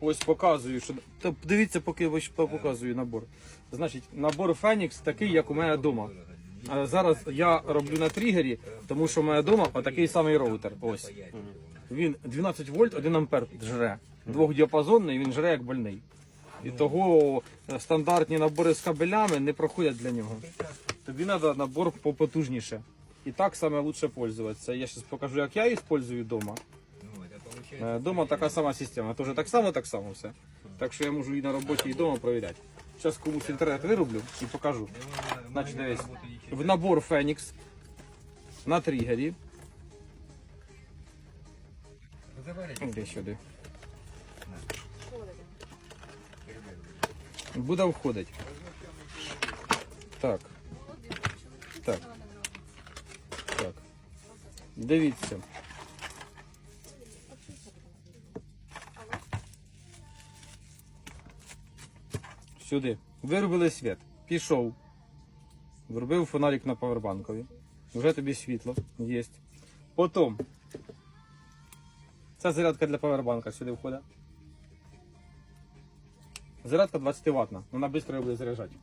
Ось показую, що Та дивіться, поки ж показую набор. Значить, набор Фенікс такий, як у мене вдома. Зараз я роблю на тригері, тому що у мене вдома отакий самий роутер. Ось. Він 12 вольт, 1 ампер жре. Двохдіапазонний, він жре як больний. І того е, стандартні набори з кабелями не проходять для нього. Тобі треба набор попотужніше. І так саме лучше пользуватися. Я зараз покажу, як я использую вдома. Е, Дома така сама система. Теж так само, так само все. Так що я можу і на роботі, і вдома перевіряти. Зараз комусь інтернет вироблю і покажу. Значить, дивись. В набор Фенікс на тригері. Іди сюди. Буде входити. Так. Так. Так. Дивіться. Сюди. Виробили світ. Пішов. Вробив фонарик на павербанкові. Вже тобі світло є. Потім. Це зарядка для павербанка сюди входить. Зарядка 20 ватна. Вона швидко буде заряджати.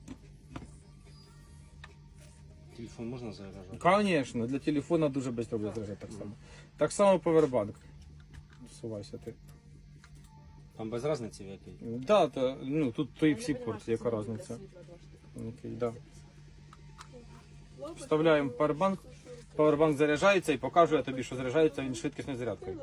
Телефон можна заряджати? Звісно, для телефона дуже швидко буде заряджати так само. Так само павербанк. Сувайся ти. Там без різниці в якій. Да, то, ну, тут той всі порт, яка різниця. Окей, да. Вставляємо павербанк. Павербанк заряджається і показує тобі, що заряджається він швидкісною зарядкою.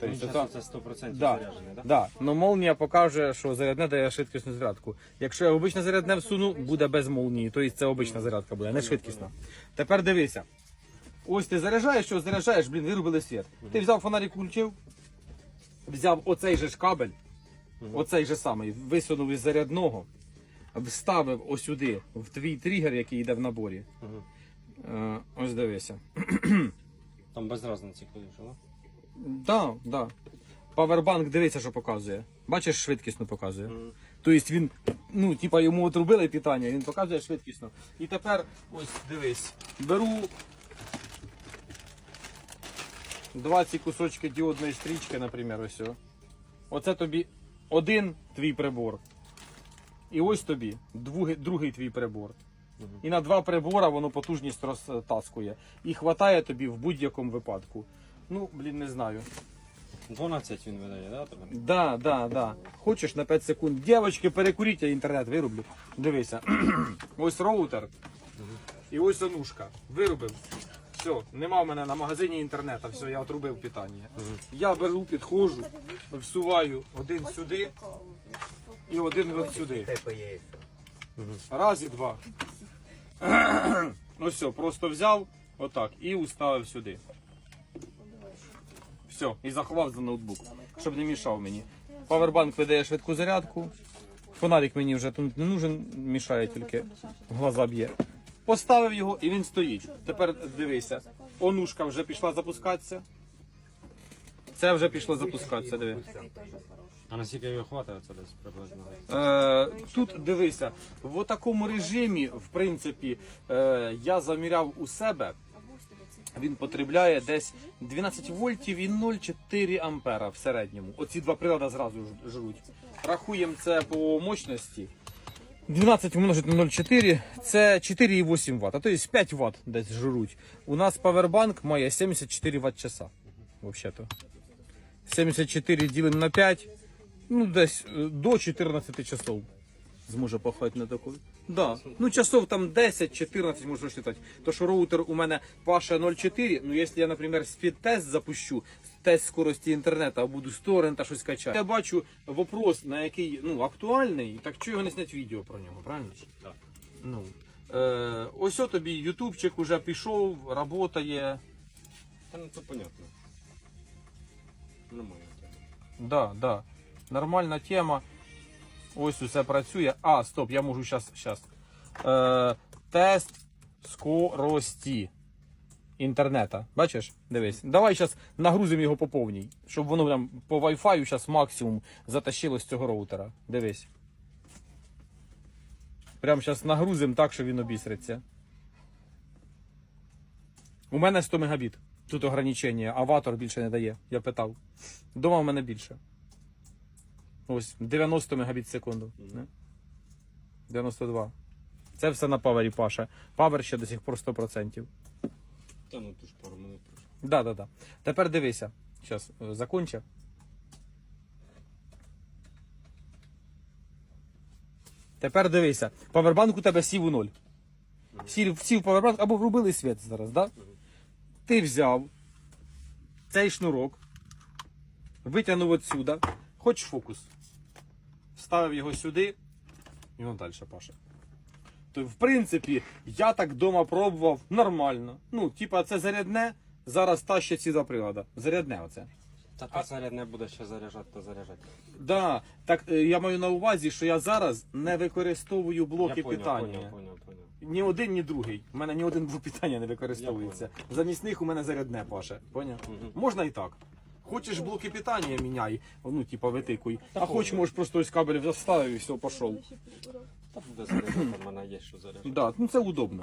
Тобто Тобто, це, це 100% да, заряджений, так? да. Но молнія покаже, що зарядне дає швидкісну зарядку. Якщо я обичне зарядне всуну, буде без молнії, тобто це обична зарядка буде, не швидкісна. Тепер дивися. Ось ти заряджаєш, що заряджаєш, блін, вирубили світ. Ти взяв фонарик включив, взяв оцей же ж кабель, оцей же самий, висунув із зарядного, вставив ось сюди, в твій тригер, який йде в наборі. Мгм. Е, ось дивися. Там без різниці ходиш, так? Да, да. Павербанк дивиться, що показує. Бачиш, швидкісно показує. Тобто він, ну, типа йому отрубили питання, він показує швидкісно. І тепер, ось дивись, беру 20 кусочки діодної стрічки, наприклад, ось. Оце тобі один твій прибор. І ось тобі другий, другий твій прибор. І на два прибора воно потужність розтаскує. І хватає тобі в будь-якому випадку. Ну, блін, не знаю. 12 він видає, так? Тебе? Да, да, да. Хочеш на 5 секунд. Дівчатки, перекуріть, я інтернет вироблю. Дивися. ось роутер. І ось онушка. Виробив. Все, нема в мене на магазині інтернету, все, я отрубив питання. Я беру, підходжу, всуваю один сюди і один сюди. Раз і два. Ну все, просто взяв отак і уставив сюди. Все, і заховав за ноутбук, щоб не мішав мені. Павербанк видає швидку зарядку. Фонарик мені вже тут не нужен, мішає тільки глаза б'є. Поставив його і він стоїть. Тепер дивися, онушка вже пішла запускатися. Це вже пішло запускатися, диви. А наскільки його хватає, це десь приблизно. Е, тут дивися, в такому режимі, в принципі, е, я заміряв у себе. Він потребляє десь 12 вольтів і 0,4 ампера в середньому. Оці два прилади зразу жруть. Рахуємо це по мощності. 12 умножить на 0,4 це 4,8 Вт, а то є 5 Вт десь жруть. У нас павербанк має 74 Вт часа. Взагалі-то. 74 ділимо на 5, ну десь е, до 14 часов зможе пахати на такої. Да. Ну часов там 10-14 можна считати. То що роутер у мене паше 0,4, ну якщо я, наприклад, спідтест запущу, тест скорості інтернету, а буду з торрента щось качати. Я бачу вопрос, на який ну, актуальний, так чого його не зняти відео про нього, правильно? Так. Ну, е, ось о тобі ютубчик уже пішов, працює. Та ну це понятно. Нормально. Да, да. Нормальна тема. Ось усе працює. А, стоп, я можу зараз. Е, тест скорості інтернета. Бачиш? Дивись. Давай зараз нагрузимо його по повній, щоб воно прям по Wi-Fi зараз максимум затащило з цього роутера. Дивись. Прям зараз нагрузимо так, що він обісриться. У мене 100 мегабіт. Тут ограничення, а ватор більше не дає. Я питав. Дома в мене більше. Ось 90 мегабіт в секунду. 92. Це все на павері Паша. Павер ще до сих пор 100%. Та ну ту ж пару минут пройшло. Да, да, да. Тепер дивися. Зараз закончу. Тепер дивися. Павербанк у тебе сів у ноль. Сів, сів павербанк або врубили світ зараз, да? Ти взяв цей шнурок, витягнув отсюда, хоч фокус. Вставив його сюди, і воно далі паше. То, в принципі, я так вдома пробував нормально. Ну, типа, це зарядне, зараз тащить ці два прилада. Зарядне оце. Та ти заряд не буде ще заряджати, то заряджати. Да, так е, я маю на увазі, що я зараз не використовую блоки Я питання. поняв, поняв, поняв. Ні один, ні другий. У мене ні один блок питання не використовується. Замість них у мене зарядне паше. Поняв? Мгм. Можна і так. Хочеш блоки питання міняй, ну, типа витикуй. А Так, хочеш, можна. можеш просто ось кабель вставив і все, пішов. Та буде заряджати, мене є що заряджати. Да, ну це удобно.